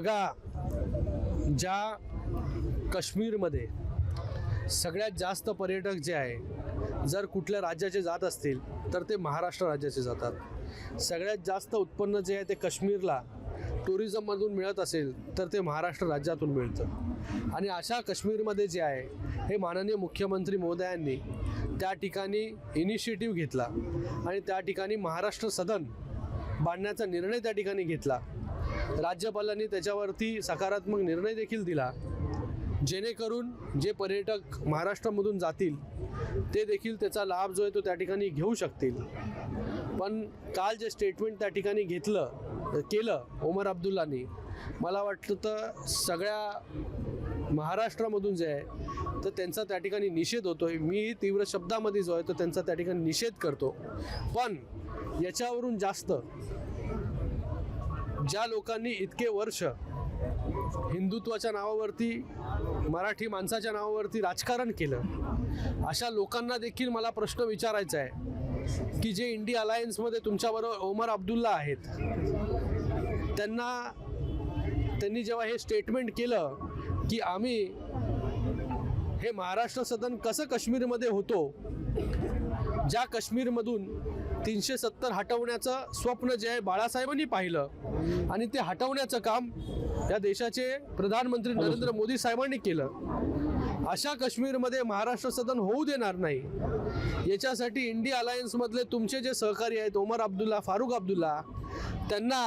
बघा ज्या काश्मीरमध्ये सगळ्यात जास्त पर्यटक जे आहे जर कुठल्या राज्याचे जात असतील तर ते महाराष्ट्र राज्याचे जातात. सगळ्यात जास्त उत्पन्न जे आहे ते काश्मीरला टुरिझममधून मिळत असेल तर ते महाराष्ट्र राज्यातून मिळतं. आणि अशा काश्मीरमध्ये जे आहे हे माननीय मुख्यमंत्री महोदयांनी त्या ठिकाणी इनिशिएटिव्ह घेतला आणि त्या ठिकाणी महाराष्ट्र सदन बांधण्याचा निर्णय त्या ठिकाणी घेतला. राज्यपालांनी त्याच्यावरती सकारात्मक निर्णय देखील दिला. जेणेकरून जे पर्यटक महाराष्ट्रामधून जातील ते देखील त्याचा लाभ जो आहे तो त्या ठिकाणी घेऊ शकतील. पण काल जे स्टेटमेंट त्या ठिकाणी घेतलं केलं ओमर अब्दुल्लानी मला वाटतं तर सगळ्या महाराष्ट्रामधून जे आहे तर त्यांचा त्या ठिकाणी निषेध होतो आहे मी तीव्र शब्दामध्ये जो आहे तो त्यांचा त्या ठिकाणी निषेध करतो. पण याच्यावरून जास्त ज्या लोकांनी इतके वर्ष हिंदुत्वाच्या नावावरती मराठी माणसाच्या नावावरती राजकारण केलं अशा लोकांना देखील मला प्रश्न विचारायचा आहे की जे इंडिया अलायन्समध्ये तुमच्याबरोबर ओमर अब्दुल्ला आहेत त्यांना त्यांनी जेव्हा हे स्टेटमेंट केलं की आम्ही हे महाराष्ट्र सदन कसं काश्मीरमध्ये होतो ज्या काश्मीरमधून तीनशे सत्तर हटवण्याचं स्वप्न जे आहे बाळासाहेबांनी पाहिलं. आणि ते हटवण्याचं काम या देशाचे प्रधानमंत्री नरेंद्र मोदी साहेबांनी केलं. अशा काश्मीरमध्ये महाराष्ट्र सदन होऊ देणार नाही. याच्यासाठी इंडिया अलायन्समधले तुमचे जे सहकारी आहेत ओमर अब्दुल्ला फारुख अब्दुल्ला त्यांना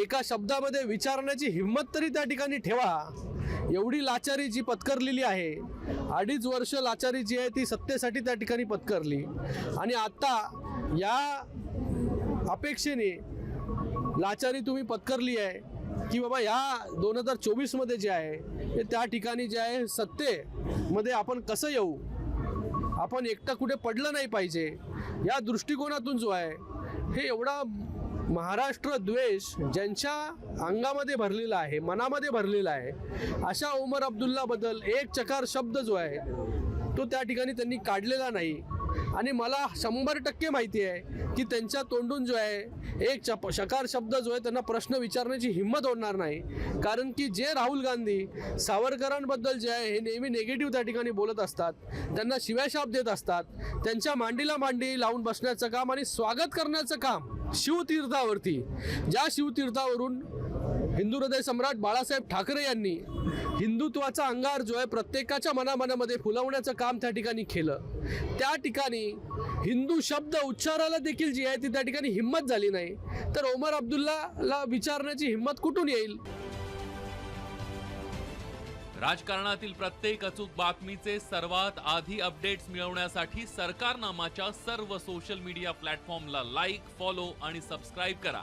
एका शब्दामध्ये विचारण्याची हिंमत तरी त्या ठिकाणी ठेवा. एवढी लाचारी जी पत्करलेली आहे अडीच वर्ष लाचारी जी आहे ती सत्तेसाठी त्या ठिकाणी पत्करली. आणि आत्ता या अपेक्षेने लाचारी तुम्ही पत्करली आहे की बाबा या दोन हजार चोवीसमध्ये जे आहे ते त्या ठिकाणी जे आहे सत्तेमध्ये आपण कसं येऊ? आपण एकटा कुठे पडलं नाही पाहिजे. या दृष्टिकोनातून जो आहे हे एवढा महाराष्ट्र द्वेष ज्यांच्या अंगामध्ये भरलेला आहे मनामध्ये भरलेला आहे अशा उमर अब्दुल्लाबद्दल एक चकार शब्द जो आहे तो त्या ठिकाणी त्यांनी काढलेला नाही. आणि मला शंभर टक्के माहिती आहे की त्यांच्या तोंडून जो आहे एक चप शकार शब्द जो आहे त्यांना प्रश्न विचारण्याची हिंमत होणार नाही. कारण की जे राहुल गांधी सावरकरांबद्दल जे आहे हे नेहमी निगेटिव्ह त्या ठिकाणी बोलत असतात. त्यांना शिव्याशाप देत असतात. त्यांच्या मांडीला मांडी लावून बसण्याचं काम आणि स्वागत करण्याचं काम शिवतीर्थावरती. ज्या शिवतीर्थावरून हिंदू हृदय सम्राट बाळासाहेब ठाकरे यांनी हिंदुत्वाचा अंगार जो आहे प्रत्येकाच्या मनामनामध्ये फुलवण्याचं काम त्या ठिकाणी केलं. त्या ठिकाणी हिंदू शब्द उच्चाराला देखील जी आहे ती त्या ठिकाणी हिंमत झाली नाही. तर ओमर अब्दुल्लाला विचारण्याची हिंमत कुठून येईल? राजकारणातील प्रत्येक अचूक बातमीचे सर्वात आधी अपडेट्स मिळवण्यासाठी सरकारनामाच्या सर्व सोशल मीडिया प्लॅटफॉर्मला लाईक फॉलो आणि सबस्क्राईब करा.